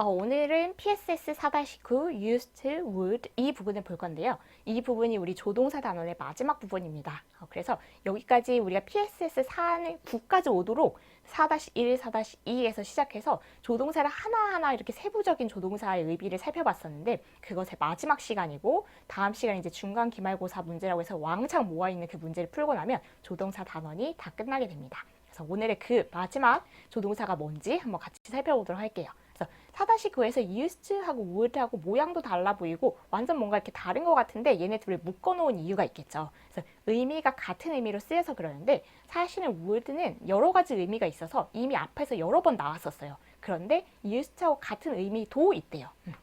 어, 오늘은 PSS 4-9 used would 이 부분을 볼 건데요. 이 부분이 우리 조동사 단원의 마지막 부분입니다. 어, 그래서 여기까지 우리가 PSS 4는 9까지 오도록 4-1, 4-2에서 시작해서 조동사를 하나하나 이렇게 세부적인 조동사의 의미를 살펴봤었는데 그것의 마지막 시간이고 다음 시간에 이제 중간 기말고사 문제라고 해서 왕창 모아있는 그 문제를 풀고 나면 조동사 단원이 다 끝나게 됩니다. 그래서 오늘의 그 마지막 조동사가 뭔지 한번 같이 살펴보도록 할게요. 그래서 4-9에서 used하고 would하고 모양도 달라 보이고 완전 뭔가 이렇게 다른 것 같은데 얘네 둘을 묶어놓은 이유가 있겠죠. 그래서 의미가 같은 의미로 쓰여서 그러는데 사실은 would는 여러 가지 의미가 있어서 이미 앞에서 여러 번 나왔었어요. 그런데 used하고 같은 의미도 있대요. 음,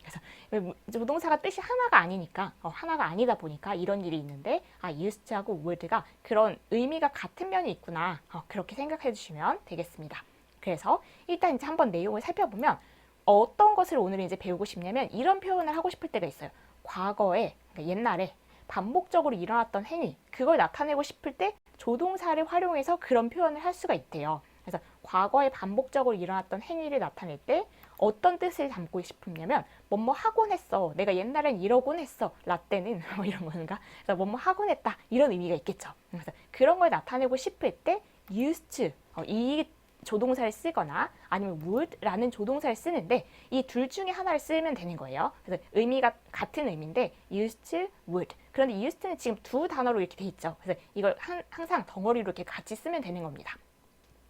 그래서 조동사가 뜻이 하나가 아니니까 어, 하나가 아니다 보니까 이런 일이 있는데 아 used하고 would가 그런 의미가 같은 면이 있구나 어, 그렇게 생각해 주시면 되겠습니다. 그래서 일단 이제 한번 내용을 살펴보면 어떤 것을 오늘 이제 배우고 싶냐면 이런 표현을 하고 싶을 때가 있어요. 과거에 그러니까 옛날에 반복적으로 일어났던 행위 그걸 나타내고 싶을 때 조동사를 활용해서 그런 표현을 할 수가 있대요. 그래서 과거에 반복적으로 일어났던 행위를 나타낼 때 어떤 뜻을 담고 싶으냐면 뭐뭐 하곤 했어. 내가 옛날엔 이러곤 했어. 라떼는 뭐 이런 건가? 그래서 뭐뭐 하곤 했다. 이런 의미가 있겠죠. 그래서 그런 걸 나타내고 싶을 때 used to 어, 이 조동사를 쓰거나 아니면 would라는 조동사를 쓰는데 이 둘 중에 하나를 쓰면 되는 거예요. 그래서 의미가 같은 의미인데 used to, would. 그런데 used는 지금 두 단어로 이렇게 돼 있죠. 그래서 이걸 한, 항상 덩어리로 이렇게 같이 쓰면 되는 겁니다.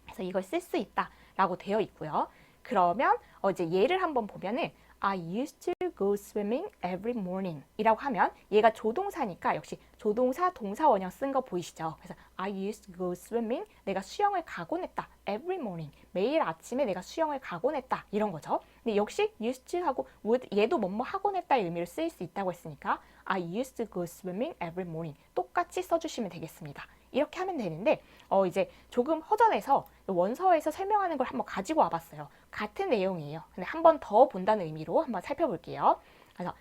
그래서 이걸 쓸 수 있다라고 되어 있고요. 그러면 어 이제 예를 한번 보면은 I used to go swimming every morning 이라고 하면 얘가 조동사니까 역시 조동사 동사 원형 쓴 거 보이시죠? 그래서 I used to go swimming 내가 수영을 가곤 했다 every morning 매일 아침에 내가 수영을 가곤 했다 이런 거죠. 근데 역시 used to 하고 would 얘도 뭐뭐 하곤 했다의 의미로 쓰일 수 있다고 했으니까 I used to go swimming every morning 똑같이 써주시면 되겠습니다. 이렇게 하면 되는데 어 이제 조금 허전해서 원서에서 설명하는 걸 한번 가지고 와봤어요. 같은 내용이에요. 근데 한 번 더 본다는 의미로 한번 살펴볼게요. 그래서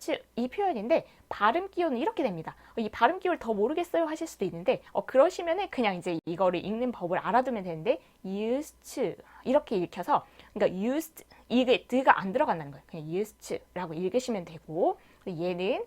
to 이 표현인데 발음 기호는 이렇게 됩니다. 어, 이 발음 기호를 더 모르겠어요 하실 수도 있는데 어, 그러시면은 그냥 이제 이거를 읽는 법을 알아두면 되는데 used 이렇게 읽혀서 그러니까 used 이게 드가 안 들어간다는 거예요. 그냥 used to라고 읽으시면 되고 얘는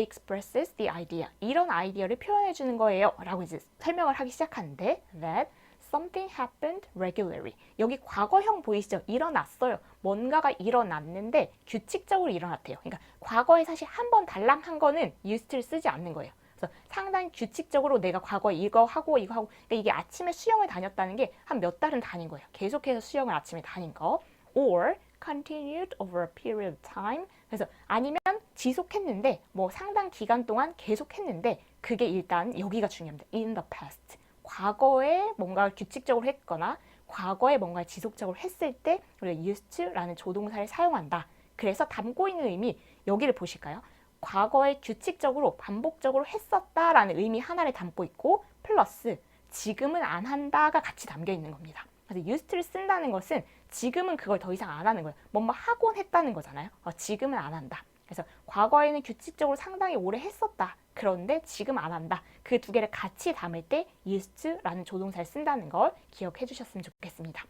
expresses the idea. 이런 아이디어를 표현해 주는 거예요. 라고 이제 설명을 하기 시작하는데 that something happened regularly. 여기 과거형 보이시죠? 일어났어요. 뭔가가 일어났는데 규칙적으로 일어났대요. 그러니까 과거에 사실 한 번 달랑한 거는 used를 쓰지 않는 거예요. 그래서 상당히 규칙적으로 내가 과거에 이거 하고 이거 하고 그러니까 이게 아침에 수영을 다녔다는 게 한 몇 달은 다닌 거예요. 계속해서 수영을 아침에 다닌 거. or continued over a period of time. 그래서 아니면 지속했는데 뭐 상당 기간 동안 계속했는데 그게 일단 여기가 중요합니다. in the past. 과거에 뭔가 규칙적으로 했거나 과거에 뭔가 지속적으로 했을 때 우리가 used to라는 조동사를 사용한다. 그래서 담고 있는 의미 여기를 보실까요? 과거에 규칙적으로 반복적으로 했었다라는 의미 하나를 담고 있고 플러스 지금은 안 한다가 같이 담겨 있는 겁니다. 그래서 used를 쓴다는 것은 지금은 그걸 더 이상 안 하는 거예요. 뭐뭐 하곤 했다는 거잖아요. 어, 지금은 안 한다. 그래서 과거에는 규칙적으로 상당히 오래 했었다. 그런데 지금 안 한다. 그 두 개를 같이 담을 때 used라는 조동사를 쓴다는 걸 기억해 주셨으면 좋겠습니다.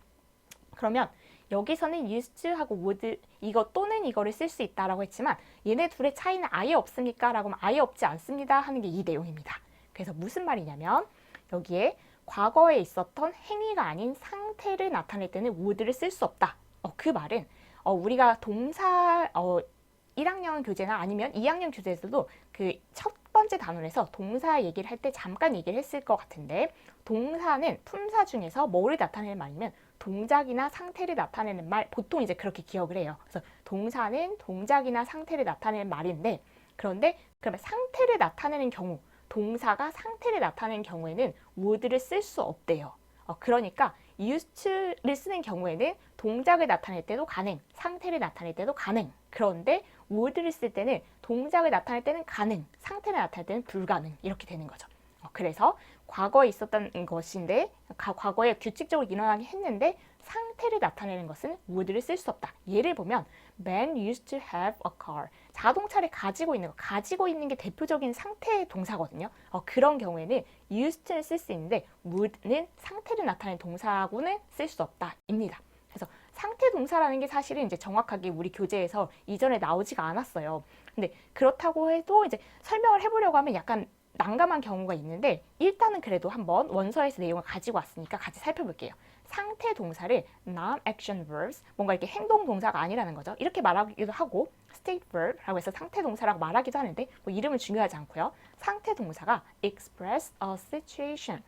그러면 여기서는 used하고 would 이거 또는 이거를 쓸 수 있다라고 했지만 얘네 둘의 차이는 아예 없습니까? 라고 하면 아예 없지 않습니다 하는 게 이 내용입니다. 그래서 무슨 말이냐면 여기에 과거에 있었던 행위가 아닌 상태를 나타낼 때는 would를 쓸 수 없다. 어, 그 말은 어, 우리가 동사 어, 1학년 교재나 아니면 2학년 교재에서도 그 첫 번째 단원에서 동사 얘기를 할 때 잠깐 얘기를 했을 것 같은데 동사는 품사 중에서 뭐를 나타내는 말이면 동작이나 상태를 나타내는 말 보통 이제 그렇게 기억을 해요. 그래서 동사는 동작이나 상태를 나타내는 말인데 그런데 그러면 상태를 나타내는 경우 동사가 상태를 나타내는 경우에는 would를 쓸 수 없대요. 어, 그러니까 used를 쓰는 경우에는 동작을 나타낼 때도 가능, 상태를 나타낼 때도 가능. 그런데 would를 쓸 때는 동작을 나타낼 때는 가능, 상태를 나타낼 때는 불가능 이렇게 되는 거죠. 어, 그래서 과거에 있었던 것인데 가, 과거에 규칙적으로 일어나긴 했는데 상태를 나타내는 것은 would를 쓸 수 없다. 예를 보면 man used to have a car. 자동차를 가지고 있는 거, 가지고 있는 게 대표적인 상태 동사거든요. 어, 그런 경우에는 used를 쓸 수 있는데 would는 상태를 나타내는 동사하고는 쓸 수 없다입니다. 그래서 상태 동사라는 게 사실은 이제 정확하게 우리 교재에서 이전에 나오지가 않았어요. 근데 그렇다고 해도 이제 설명을 해보려고 하면 약간 난감한 경우가 있는데 일단은 그래도 한번 원서에서 내용을 가지고 왔으니까 같이 살펴볼게요. 상태 동사를 non-action verbs, 뭔가 이렇게 행동 동사가 아니라는 거죠. 이렇게 말하기도 하고 state verb라고 해서 상태 동사라고 말하기도 하는데 뭐 이름은 중요하지 않고요. 상태 동사가 express a situation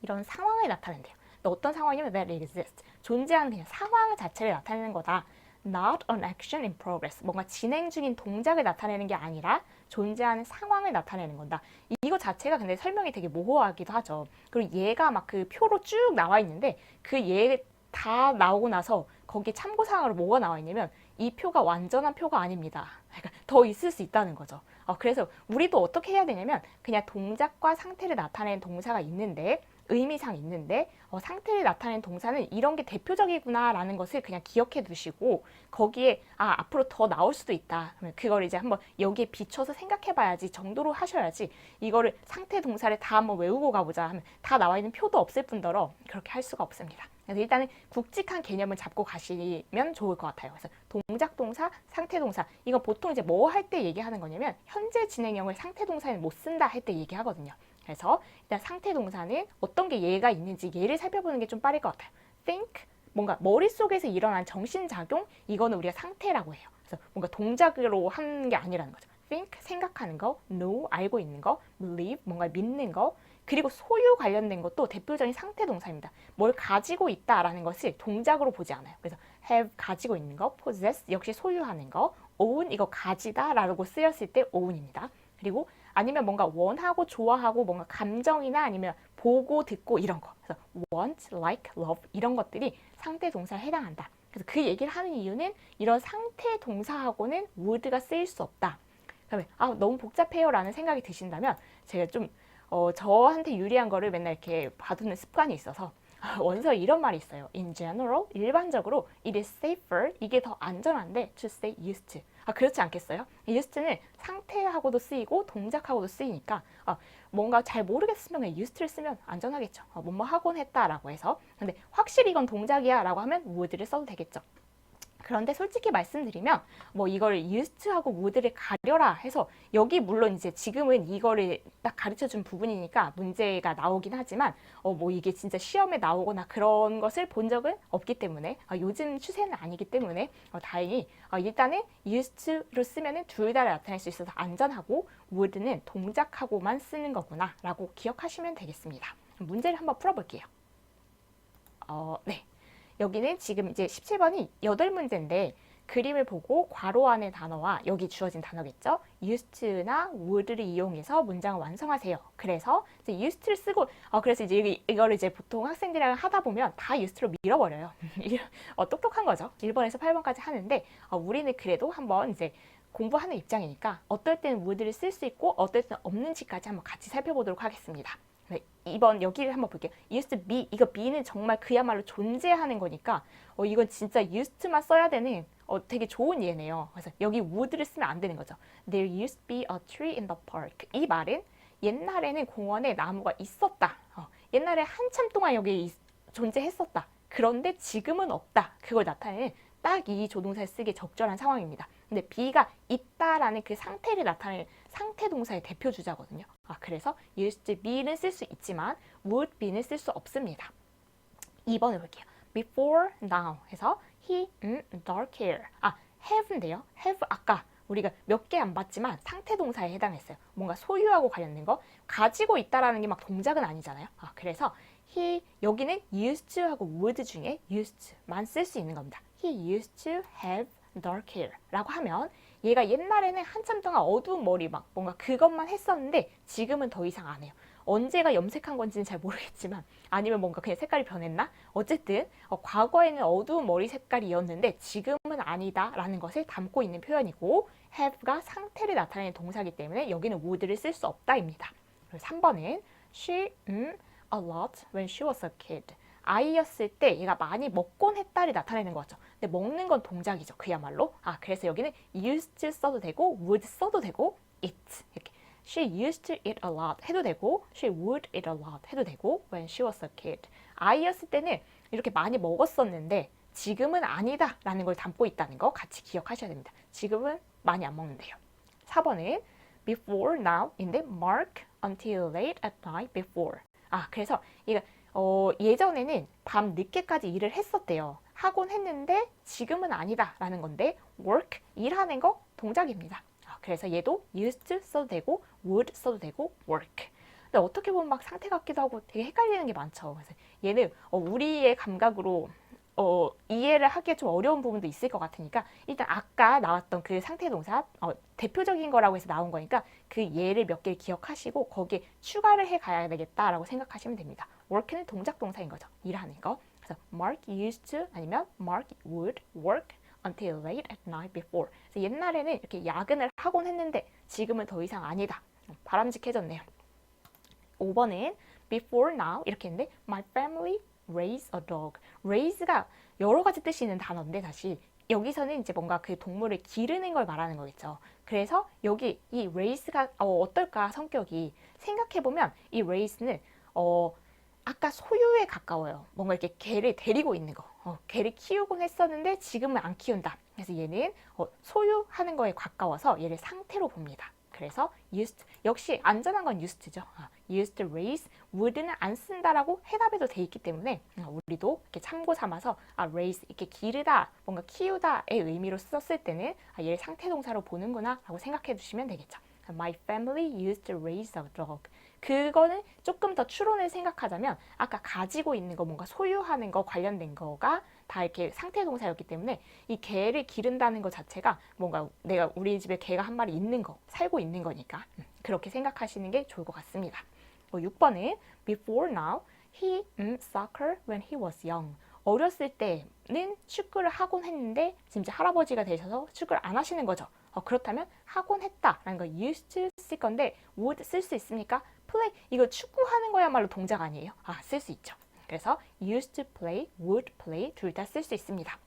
이런 상황을 나타낸대요. 어떤 상황이냐면 that exists 존재하는 그냥 상황 자체를 나타내는 거다. not an action in progress 뭔가 진행 중인 동작을 나타내는 게 아니라 존재하는 상황을 나타내는 건다. 이거 자체가 근데 설명이 되게 모호하기도 하죠. 그리고 얘가 막 그 표로 쭉 나와 있는데 그 얘 다 나오고 나서 거기에 참고사항으로 뭐가 나와 있냐면 이 표가 완전한 표가 아닙니다. 그러니까 더 있을 수 있다는 거죠. 어, 그래서 우리도 어떻게 해야 되냐면 그냥 동작과 상태를 나타내는 동사가 있는데 의미상 있는데 어, 상태를 나타내는 동사는 이런 게 대표적이구나라는 것을 그냥 기억해 두시고 거기에 아 앞으로 더 나올 수도 있다. 그러면 그걸 이제 한번 여기에 비춰서 생각해 봐야지 정도로 하셔야지 이거를 상태 동사를 다 한번 외우고 가보자 하면 다 나와 있는 표도 없을 뿐더러 그렇게 할 수가 없습니다. 그래서 일단은 굵직한 개념을 잡고 가시면 좋을 것 같아요. 그래서 동작 동사, 상태 동사 이거 보통 이제 뭐 할 때 얘기하는 거냐면 현재 진행형을 상태 동사에는 못 쓴다 할 때 얘기하거든요. 그래서 일단 상태 동사는 어떤 게 예가 있는지 예를 살펴보는 게 좀 빠를 것 같아요. think 뭔가 머릿속에서 일어난 정신작용 이거는 우리가 상태라고 해요. 그래서 뭔가 동작으로 하는 게 아니라는 거죠. think 생각하는 거, know 알고 있는 거, believe 뭔가 믿는 거 그리고 소유 관련된 것도 대표적인 상태 동사입니다. 뭘 가지고 있다라는 것을 동작으로 보지 않아요. 그래서 have 가지고 있는 거, possess 역시 소유하는 거, own 이거 가지다라고 쓰였을 때 own입니다. 그리고 아니면 뭔가 원하고 좋아하고 뭔가 감정이나 아니면 보고 듣고 이런 거. 그래서 want, like, love 이런 것들이 상태 동사에 해당한다. 그래서 그 얘기를 하는 이유는 이런 상태 동사하고는 would가 쓰일 수 없다. 그러면 아 너무 복잡해요라는 생각이 드신다면 제가 좀 어, 저한테 유리한 거를 맨날 이렇게 봐두는 습관이 있어서 원서에 이런 말이 있어요. In general, 일반적으로 it is safer, 이게 더 안전한데 to say used. 아, 그렇지 않겠어요? used는 상태하고도 쓰이고 동작하고도 쓰이니까 아, 뭔가 잘 모르겠으면 그냥 used를 쓰면 안전하겠죠. 아, 뭐뭐 하곤 했다라고 해서. 근데 확실히 이건 동작이야 라고 하면 would를 써도 되겠죠. 그런데 솔직히 말씀드리면 뭐 이걸 used하고 would를 가려라 해서 여기 물론 이제 지금은 이거를 딱 가르쳐 준 부분이니까 문제가 나오긴 하지만 어 뭐 이게 진짜 시험에 나오거나 그런 것을 본 적은 없기 때문에 아, 요즘 추세는 아니기 때문에 어, 다행히 어, 일단은 used로 쓰면은 둘 다 나타낼 수 있어서 안전하고 would는 동작하고만 쓰는 거구나 라고 기억하시면 되겠습니다. 문제를 한번 풀어볼게요. 어, 네. 여기는 지금 이제 17번이 8문제인데 그림을 보고 괄호 안의 단어와 여기 주어진 단어겠죠? used나 would를 이용해서 문장을 완성하세요. 그래서 이제 used를 쓰고 어 그래서 이제 이- 이거를 이제 보통 학생들이랑 하다 보면 다 used로 밀어버려요. 어, 똑똑한 거죠. 1번에서 8번까지 하는데 어, 우리는 그래도 한번 이제 공부하는 입장이니까 어떨 때는 would를 쓸 수 있고 어떨 때는 없는지까지 한번 같이 살펴보도록 하겠습니다. 네, 2번 여기를 한번 볼게요. used be 이거 be는 정말 그야말로 존재하는 거니까 어, 이건 진짜 used만 써야 되는 어, 되게 좋은 예네요. 그래서 여기 would를 쓰면 안 되는 거죠. There used be a tree in the park. 이 말은 옛날에는 공원에 나무가 있었다. 어, 옛날에 한참 동안 여기 있- 존재했었다. 그런데 지금은 없다. 그걸 나타내는 딱 이 조동사에 쓰기 적절한 상황입니다. 근데 be가 있다라는 그 상태를 나타내는 상태 동사의 대표 주자거든요. 아, 그래서 used be는 쓸 수 있지만 would be는 쓸 수 없습니다. 2번을 볼게요. before now 해서 he 음, dark hair. 아, have인데요. have 아까 우리가 몇 개 안 봤지만 상태 동사에 해당했어요. 뭔가 소유하고 관련된 거 가지고 있다라는 게 막 동작은 아니잖아요. 아, 그래서 he 여기는 used to하고 would 중에 used만 쓸 수 있는 겁니다. He used to have dark hair 라고 하면 얘가 옛날에는 한참 동안 어두운 머리 막 뭔가 그것만 했었는데 지금은 더 이상 안 해요. 언제가 염색한 건지는 잘 모르겠지만 아니면 뭔가 그냥 색깔이 변했나? 어쨌든 어, 과거에는 어두운 머리 색깔이었는데 지금은 아니다 라는 것을 담고 있는 표현이고 have가 상태를 나타내는 동사이기 때문에 여기는 would를 쓸 수 없다입니다. 그리고 3번은 she 음, a lot when she was a kid. 아이였을 때 얘가 많이 먹곤 했다를 나타내는 거죠. 근데 먹는 건 동작이죠. 그야말로. 아, 그래서 여기는 used 써도 되고 would 써도 되고 eat 이렇게 She used to eat a lot 해도 되고 she would eat a lot 해도 되고 when she was a kid. 아이였을 때는 이렇게 많이 먹었었는데 지금은 아니다 라는 걸 담고 있다는 거 같이 기억하셔야 됩니다. 지금은 많이 안 먹는데요. 4번은 before now인데 mark until late at night before. 아, 그래서 이거 어, 예전에는 밤 늦게까지 일을 했었대요. 하곤 했는데 지금은 아니다 라는 건데 work 일하는 거 동작입니다. 아, 그래서 얘도 used 써도 되고 would 써도 되고 work. 근데 어떻게 보면 막 상태 같기도 하고 되게 헷갈리는 게 많죠. 그래서 얘는 어, 우리의 감각으로 어, 이해를 하기에 좀 어려운 부분도 있을 것 같으니까 일단 아까 나왔던 그 상태 동사 어, 대표적인 거라고 해서 나온 거니까 그 예를 몇 개를 기억하시고 거기에 추가를 해 가야 되겠다라고 생각하시면 됩니다. work는 동작 동사인 거죠. 일하는 거. 그래서 Mark used to 아니면 Mark would work until late at night before. 그래서 옛날에는 이렇게 야근을 하곤 했는데 지금은 더 이상 아니다. 바람직해졌네요. 5번은 before now 이렇게 했는데 my family raise a dog. raise가 여러 가지 뜻이 있는 단어인데 다시 여기서는 이제 뭔가 그 동물을 기르는 걸 말하는 거겠죠. 그래서 여기 이 raise가 어, 어떨까 성격이 생각해 보면 이 raise는 어 아까 소유에 가까워요. 뭔가 이렇게 개를 데리고 있는 거. 어, 개를 키우곤 했었는데 지금은 안 키운다. 그래서 얘는 어, 소유하는 거에 가까워서 얘를 상태로 봅니다. 그래서 used 역시 안전한 건 used죠. 아, used raise would는 안 쓴다라고 해답에도 돼 있기 때문에 아, 우리도 이렇게 참고 삼아서 아, raise 이렇게 기르다 뭔가 키우다의 의미로 썼을 때는 아, 얘를 상태 동사로 보는구나라고 생각해 주시면 되겠죠. My family used to raise a dog. 그거는 조금 더 추론을 생각하자면 아까 가지고 있는 거 뭔가 소유하는 거 관련된 거가 다 이렇게 상태 동사였기 때문에 이 개를 기른다는 것 자체가 뭔가 내가 우리 집에 개가 한 마리 있는 거 살고 있는 거니까 음, 그렇게 생각하시는 게 좋을 것 같습니다. 어, 6번은 before now he um, soccer when he was young. 어렸을 때는 축구를 하곤 했는데 지금 이제 할아버지가 되셔서 축구를 안 하시는 거죠. 어, 그렇다면 하곤 했다라는 거 used to 쓸 건데 would 쓸 수 있습니까? Play 이거 축구하는 거야말로 동작 아니에요? 아, 쓸 수 있죠. 그래서 used to play, would play 둘 다 쓸 수 있습니다.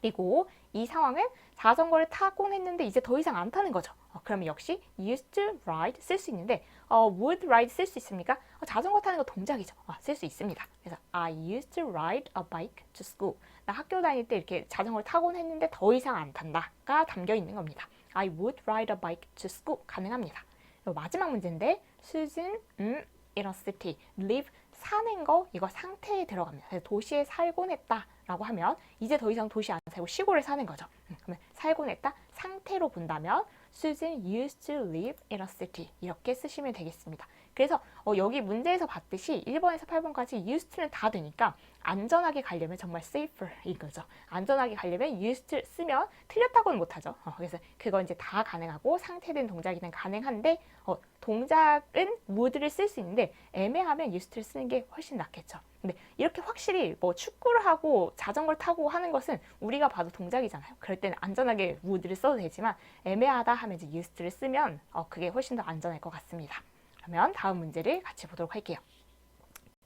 그리고 이 상황은 자전거를 타곤 했는데 이제 더 이상 안 타는 거죠. 어, 그러면 역시 used to ride 쓸 수 있는데 어, would ride 쓸 수 있습니까? 어, 자전거 타는 거 동작이죠. 아, 쓸수 있습니다. 그래서 I used to ride a bike to school. 나 학교 다닐 때 이렇게 자전거를 타곤 했는데 더 이상 안 탄다가 담겨 있는 겁니다. I would ride a bike to school 가능합니다. 마지막 문제인데 Susan 음, a city live 사는 거 이거 상태에 들어갑니다. 그래서 도시에 살곤 했다라고 하면 이제 더 이상 도시 안 살고 시골에 사는 거죠. 음, 그러면 살곤 했다 상태로 본다면 Susan used to live in a city 이렇게 쓰시면 되겠습니다. 그래서 어, 여기 문제에서 봤듯이 1번에서 8번까지 used는 다 되니까 안전하게 가려면 정말 safer인 거죠. 안전하게 가려면 used 쓰면 틀렸다고는 못하죠. 어, 그래서 그거 이제 다 가능하고 상태된 동작이든 가능한데 어, 동작은 would를 쓸 수 있는데 애매하면 used를 쓰는 게 훨씬 낫겠죠. 근데 이렇게 확실히 뭐 축구를 하고 자전거를 타고 하는 것은 우리가 봐도 동작이잖아요. 그럴 때는 안전하게 would를 써도 되지만 애매하다 하면 이제 used를 쓰면 어, 그게 훨씬 더 안전할 것 같습니다. 그러면 다음 문제를 같이 보도록 할게요.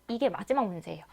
이게 마지막 문제예요.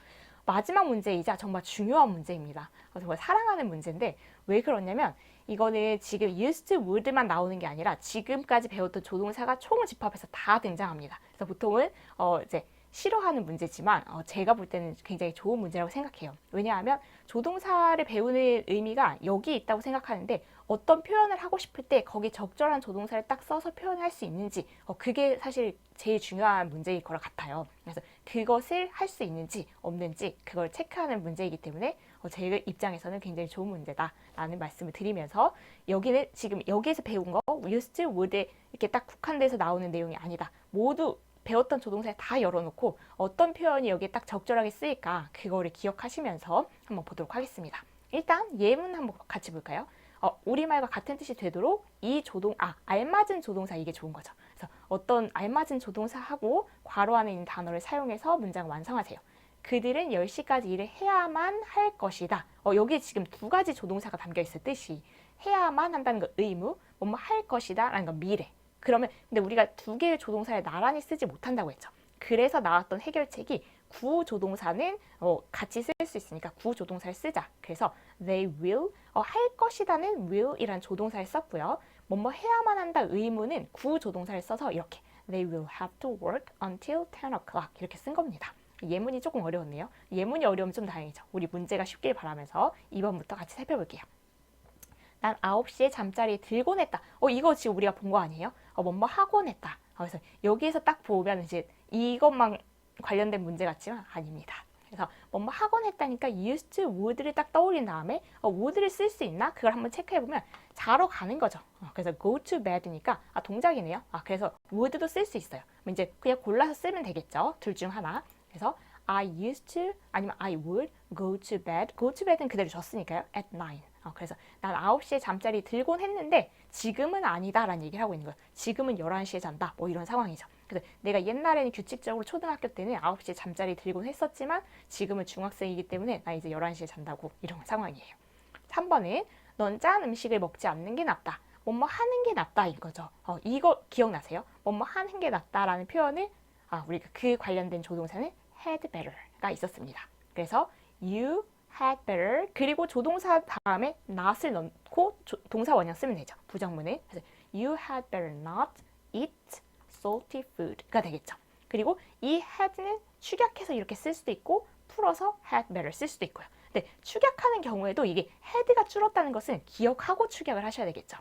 마지막 문제이자 정말 중요한 문제입니다. 정말 사랑하는 문제인데 왜 그러냐면 이거는 지금 used would만 나오는 게 아니라 지금까지 배웠던 조동사가 총을 집합해서 다 등장합니다. 그래서 보통은 어 이제 싫어하는 문제지만 어 제가 볼 때는 굉장히 좋은 문제라고 생각해요. 왜냐하면 조동사를 배우는 의미가 여기 있다고 생각하는데 어떤 표현을 하고 싶을 때 거기 적절한 조동사를 딱 써서 표현할 수 있는지 어, 그게 사실 제일 중요한 문제일 거라 같아요. 그래서 그것을 할 수 있는지 없는지 그걸 체크하는 문제이기 때문에 어, 제 입장에서는 굉장히 좋은 문제다라는 말씀을 드리면서 여기는 지금 여기에서 배운 거 used, would에 이렇게 딱 국한돼서 나오는 내용이 아니다. 모두 배웠던 조동사에 다 열어놓고 어떤 표현이 여기에 딱 적절하게 쓰일까 그거를 기억하시면서 한번 보도록 하겠습니다. 일단 예문 한번 같이 볼까요? 어, 우리말과 같은 뜻이 되도록 이 조동 아 알맞은 조동사 이게 좋은 거죠. 그래서 어떤 알맞은 조동사하고 괄호 안에 있는 단어를 사용해서 문장 완성하세요. 그들은 10시까지 일을 해야만 할 것이다. 어, 여기에 지금 두 가지 조동사가 담겨 있을 뜻이 해야만 한다는 거 의무, 뭐뭐 할 것이다 라는 건 미래. 그러면 근데 우리가 두 개의 조동사를 나란히 쓰지 못한다고 했죠. 그래서 나왔던 해결책이 구조동사는 어, 같이 쓸 수 있으니까 구조동사를 쓰자. 그래서 they will 어, 할 것이다는 will이란 조동사를 썼고요. 뭐뭐 해야만 한다 의무는 구조동사를 써서 이렇게 they will have to work until 10 o'clock 이렇게 쓴 겁니다. 예문이 조금 어려웠네요. 예문이 어려우면 좀 다행이죠. 우리 문제가 쉽길 바라면서 2번부터 같이 살펴볼게요. 난 9시에 잠자리 들고 냈다. 어, 이거 지금 우리가 본 거 아니에요? 어, 뭐뭐 하고 냈다. 어, 그래서 여기에서 딱 보면 이제 이것만 관련된 문제 같지만 아닙니다. 그래서 뭐뭐 하고 냈다니까 used would를 딱 떠올린 다음에 어, would를 쓸 수 있나? 그걸 한번 체크해 보면 자러 가는 거죠. 어, 그래서 go to bed니까 아 동작이네요. 아 그래서 would도 쓸 수 있어요. 이제 그냥 골라서 쓰면 되겠죠. 둘 중 하나. 그래서 I used to 아니면 I would go to bed. go to bed은 그대로 줬으니까요. at 9. 어, 그래서 난 9시에 잠자리 들곤 했는데 지금은 아니다라는 얘기를 하고 있는 거예요. 지금은 11시에 잔다. 뭐 이런 상황이죠. 그래서 내가 옛날에는 규칙적으로 초등학교 때는 9시에 잠자리 들곤 했었지만 지금은 중학생이기 때문에 나 이제 11시에 잔다고 이런 상황이에요. 3번은 넌 짠 음식을 먹지 않는 게 낫다. 뭐뭐 하는 게 낫다 이거죠. 어, 이거 기억나세요? 뭐뭐 하는 게 낫다라는 표현을 아, 우리가 그 관련된 조동사는 had better가 있었습니다. 그래서 you had better 그리고 조동사 다음에 not을 넣고 조- 동사 원형 쓰면 되죠. 부정문을. 그래서 you had better not eat salty food가 되겠죠. 그리고 이 had는 축약해서 이렇게 쓸 수도 있고 풀어서 had better 쓸 수도 있고요. 근데 축약하는 경우에도 이게 had가 줄었다는 것은 기억하고 축약을 하셔야 되겠죠.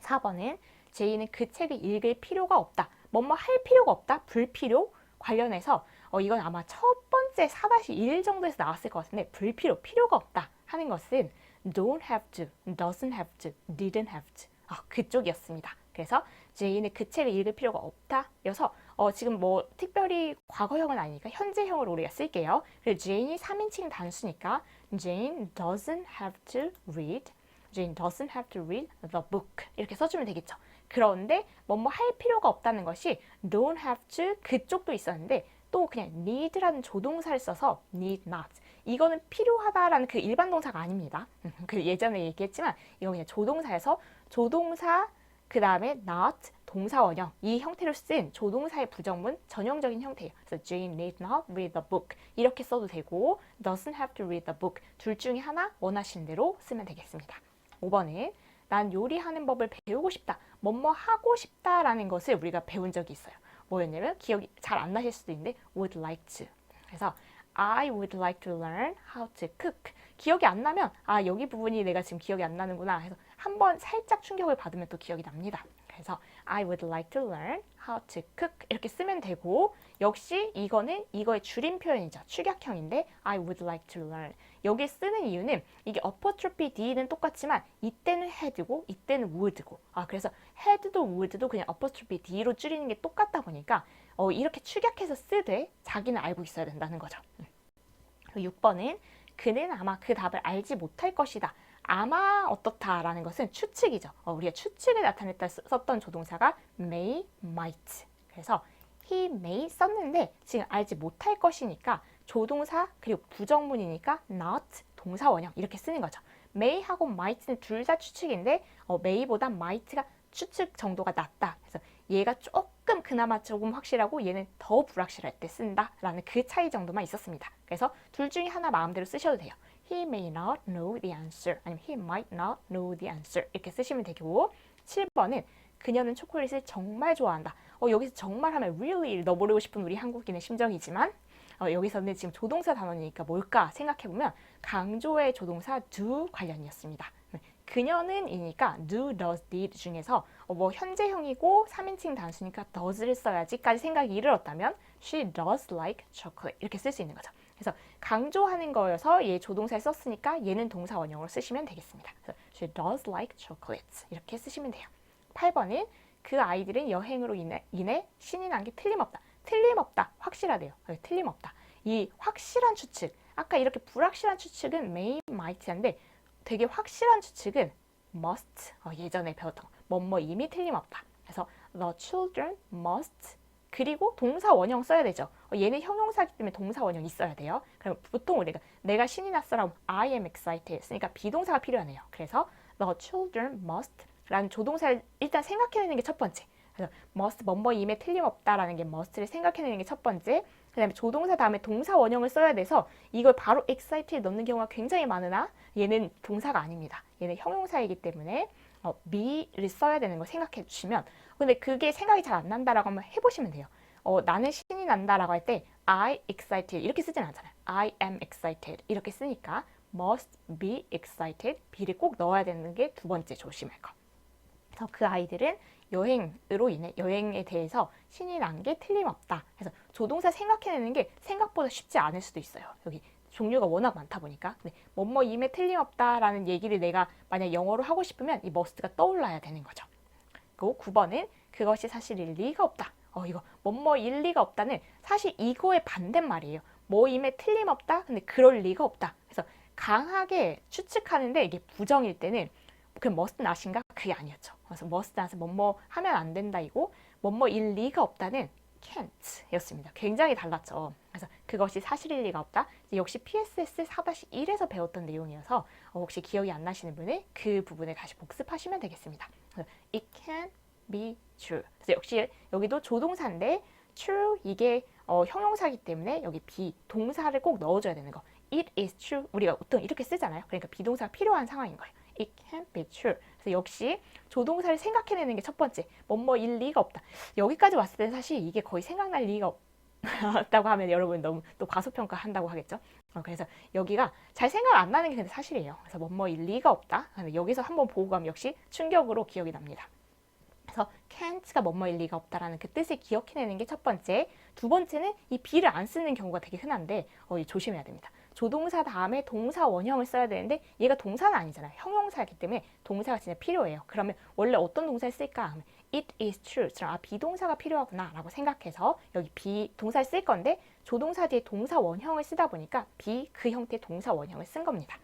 4번은 제이는 그 책을 읽을 필요가 없다. 뭐뭐 할 필요가 없다. 불필요 관련해서 어, 이건 아마 첫 번째 4-1 정도에서 나왔을 것 같은데 불필요, 필요가 없다 하는 것은 don't have to, doesn't have to, didn't have to 아, 그쪽이었습니다. 그래서 제이는 그 책을 읽을 필요가 없다 여서 어, 지금 뭐 특별히 과거형은 아니니까 현재형으로 우리가 쓸게요. 그리고 제인이 3인칭 단수니까 Jane doesn't have to read Jane doesn't have to read the book 이렇게 써주면 되겠죠. 그런데 뭐뭐 할 필요가 없다는 것이 don't have to 그쪽도 있었는데 또 그냥 need라는 조동사를 써서 need not 이거는 필요하다라는 그 일반 동사가 아닙니다. 그 예전에 얘기했지만 이건 그냥 조동사에서 조동사 그 다음에 not 동사 원형 이 형태로 쓴 조동사의 부정문 전형적인 형태예요. 그래서 Jane need not read the book 이렇게 써도 되고 doesn't have to read the book 둘 중에 하나 원하시는 대로 쓰면 되겠습니다. 5번은 난 요리하는 법을 배우고 싶다. 뭐뭐 하고 싶다라는 것을 우리가 배운 적이 있어요. 뭐였냐면 기억이 잘 안 나실 수도 있는데 would like to. 그래서 I would like to learn how to cook. 기억이 안 나면 아 여기 부분이 내가 지금 기억이 안 나는구나 해서 한번 살짝 충격을 받으면 또 기억이 납니다. 그래서 I would like to learn how to cook 이렇게 쓰면 되고 역시 이거는 이거의 줄임 표현이죠. 축약형인데 I would like to learn 여기 쓰는 이유는 이게 apostrophe d는 똑같지만 이때는 had고 이때는 would고 아 그래서 had도 would도 그냥 apostrophe d로 줄이는 게 똑같다 보니까 어, 이렇게 축약해서 쓰되 자기는 알고 있어야 된다는 거죠. 음. 그리고 6번은 그는 아마 그 답을 알지 못할 것이다. 아마 어떻다라는 것은 추측이죠. 어, 우리가 추측을 나타냈다 쓰- 썼던 조동사가 may, might. 그래서 he may 썼는데 지금 알지 못할 것이니까 조동사 그리고 부정문이니까 not 동사 원형 이렇게 쓰는 거죠. may하고 might는 둘 다 추측인데 어, may보다 might가 추측 정도가 낮다. 그래서 얘가 조금 그나마 조금 확실하고 얘는 더 불확실할 때 쓴다라는 그 차이 정도만 있었습니다. 그래서 둘 중에 하나 마음대로 쓰셔도 돼요. He may not know the answer 아니면 he might not know the answer 이렇게 쓰시면 되고 7번은 그녀는 초콜릿을 정말 좋아한다. 어, 여기서 정말 하면 really 넣어버리고 싶은 우리 한국인의 심정이지만 어, 여기서는 지금 조동사 단원이니까 뭘까 생각해보면 강조의 조동사 do 관련이었습니다. 네, 그녀는 이니까 do, does, did 중에서 어, 뭐 현재형이고 3인칭 단수니까 does를 써야지까지 생각이 이르렀다면 she does like chocolate 이렇게 쓸 수 있는 거죠. 그래서 강조하는 거여서 얘 조동사에 썼으니까 얘는 동사 원형으로 쓰시면 되겠습니다. she does like chocolates 이렇게 쓰시면 돼요. 8번은 그 아이들은 여행으로 인해, 인해 신이 난 게 틀림없다. 틀림없다. 확실하대요. 네, 틀림없다. 이 확실한 추측. 아까 이렇게 불확실한 추측은 may, might인데 되게 확실한 추측은 must. 어, 예전에 배웠던 거. 뭐뭐 이미 틀림없다. 그래서 the children must 그리고 동사 원형 써야 되죠. 어, 얘는 형용사기 때문에 동사 원형 있어야 돼요. 그럼 보통 우리가 내가 신이 났어라고 I am excited 쓰니까 비동사가 필요하네요. 그래서 the children must 라는 조동사를 일단 생각해내는 게 첫 번째. 그래서 must 뭐뭐임에 틀림없다라는 게 must를 생각해내는 게 첫 번째. 그다음에 조동사 다음에 동사 원형을 써야 돼서 이걸 바로 excited에 넣는 경우가 굉장히 많으나 얘는 동사가 아닙니다. 얘는 형용사이기 때문에 어, be를 써야 되는 거 생각해 주시면 근데 그게 생각이 잘 안 난다라고 한번 해보시면 돼요. 어, 나는 신이 난다라고 할 때 I excited 이렇게 쓰진 않잖아요. I am excited 이렇게 쓰니까 must be excited be를 꼭 넣어야 되는 게 두 번째 조심할 거. 그래서 그 아이들은 여행으로 인해 여행에 대해서 신이 난 게 틀림없다. 그래서 조동사 생각해내는 게 생각보다 쉽지 않을 수도 있어요. 여기 종류가 워낙 많다 보니까 근데 뭐뭐 임에 틀림없다라는 얘기를 내가 만약 영어로 하고 싶으면 이 must가 떠올라야 되는 거죠. 그리고 9번은 그것이 사실 일 리가 없다. 어 이거 뭐뭐 일 리가 없다는 사실 이거의 반대말이에요. 뭐임에 틀림없다. 근데 그럴 리가 없다. 그래서 강하게 추측하는데 이게 부정일 때는 그 must not인가 그게 아니었죠. 그래서 must not은 뭐뭐 하면 안 된다이고 뭐뭐 일 리가 없다는 can't였습니다. 굉장히 달랐죠. 그래서 그것이 사실일 리가 없다. 역시 PSS 4-1에서 배웠던 내용이어서 어, 혹시 기억이 안 나시는 분은 그 부분을 다시 복습하시면 되겠습니다. It can be true. 그래서 역시 여기도 조동사인데 true 이게 어, 형용사기 때문에 여기 be 동사를 꼭 넣어줘야 되는 거. It is true. 우리가 보통 이렇게 쓰잖아요. 그러니까 비동사가 필요한 상황인 거예요. It can be true. 그래서 역시 조동사를 생각해내는 게 첫 번째. 뭐뭐일 리가 없다. 여기까지 왔을 때는 사실 이게 거의 생각날 리가 없. 다고 하면 여러분 너무 또 과소평가 한다고 하겠죠. 어, 그래서 여기가 잘 생각 안 나는 게 근데 사실이에요. 그래서 뭐뭐일 리가 없다. 여기서 한번 보고 가면 역시 충격으로 기억이 납니다. 그래서 can't가 뭐뭐일 리가 없다라는 그 뜻을 기억해내는 게 첫 번째. 두 번째는 이 be를 안 쓰는 경우가 되게 흔한데 어, 이 조심해야 됩니다. 조동사 다음에 동사 원형을 써야 되는데 얘가 동사는 아니잖아요. 형용사이기 때문에 동사가 진짜 필요해요. 그러면 원래 어떤 동사를 쓸까 it is true처럼 아 비동사가 필요하구나 라고 생각해서 여기 be 동사를 쓸 건데 조동사 뒤에 동사 원형을 쓰다 보니까 be 그 형태의 동사 원형을 쓴 겁니다.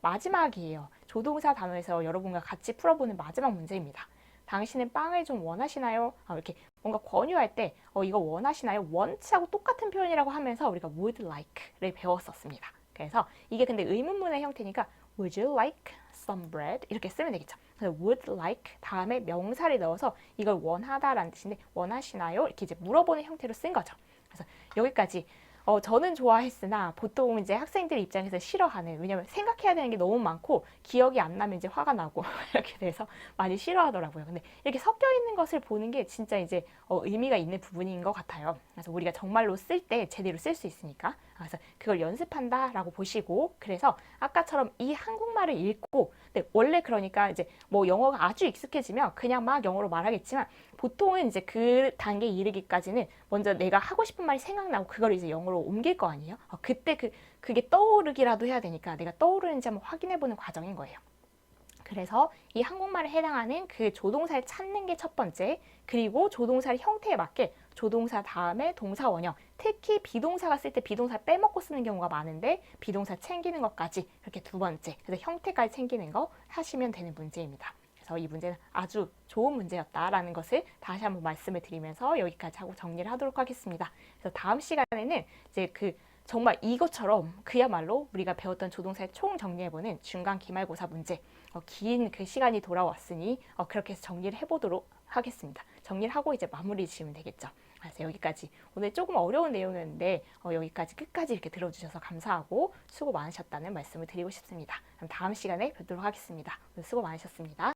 마지막이에요. 조동사 단어에서 여러분과 같이 풀어보는 마지막 문제입니다. 당신은 빵을 좀 원하시나요? 아, 이렇게 뭔가 권유할 때 어, 이거 원하시나요? want하고 똑같은 표현이라고 하면서 우리가 would like를 배웠었습니다. 그래서 이게 근데 의문문의 형태니까 would you like some bread? 이렇게 쓰면 되겠죠. 그래서 would like 다음에 명사를 넣어서 이걸 원하다라는 뜻인데 원하시나요? 이렇게 이제 물어보는 형태로 쓴 거죠. 그래서 여기까지 어, 저는 좋아했으나 보통 이제 학생들 입장에서 싫어하는 왜냐면 생각해야 되는 게 너무 많고 기억이 안 나면 이제 화가 나고 이렇게 돼서 많이 싫어하더라고요. 근데 이렇게 섞여 있는 것을 보는 게 진짜 이제 어, 의미가 있는 부분인 것 같아요. 그래서 우리가 정말로 쓸 때 제대로 쓸 수 있으니까 그래서 그걸 연습한다라고 보시고 그래서 아까처럼 이 한국말을 읽고 근데 원래 그러니까 이제 뭐 영어가 아주 익숙해지면 그냥 막 영어로 말하겠지만 보통은 이제 그 단계에 이르기까지는 먼저 내가 하고 싶은 말이 생각나고 그걸 이제 영어로 옮길 거 아니에요? 어, 그때 그 그게 떠오르기라도 해야 되니까 내가 떠오르는지 한번 확인해 보는 과정인 거예요. 그래서 이 한국말에 해당하는 그 조동사를 찾는 게 첫 번째, 그리고 조동사의 형태에 맞게 조동사 다음에 동사 원형, 특히 비동사가 쓸 때 비동사 빼먹고 쓰는 경우가 많은데 비동사 챙기는 것까지 이렇게 두 번째, 그래서 형태까지 챙기는 거 하시면 되는 문제입니다. 그래서 이 문제는 아주 좋은 문제였다라는 것을 다시 한번 말씀을 드리면서 여기까지 하고 정리를 하도록 하겠습니다. 그래서 다음 시간에는 이제 그 정말 이것처럼 그야말로 우리가 배웠던 조동사의 총 정리해보는 중간 기말고사 문제 어, 긴그 시간이 돌아왔으니 어, 그렇게 해서 정리를 해보도록 하겠습니다. 정리를 하고 이제 마무리 지으면 되겠죠. 그래서 여기까지 오늘 조금 어려운 내용이었는데 어, 여기까지 끝까지 이렇게 들어주셔서 감사하고 수고 많으셨다는 말씀을 드리고 싶습니다. 그럼 다음 시간에 뵙도록 하겠습니다. 수고 많으셨습니다.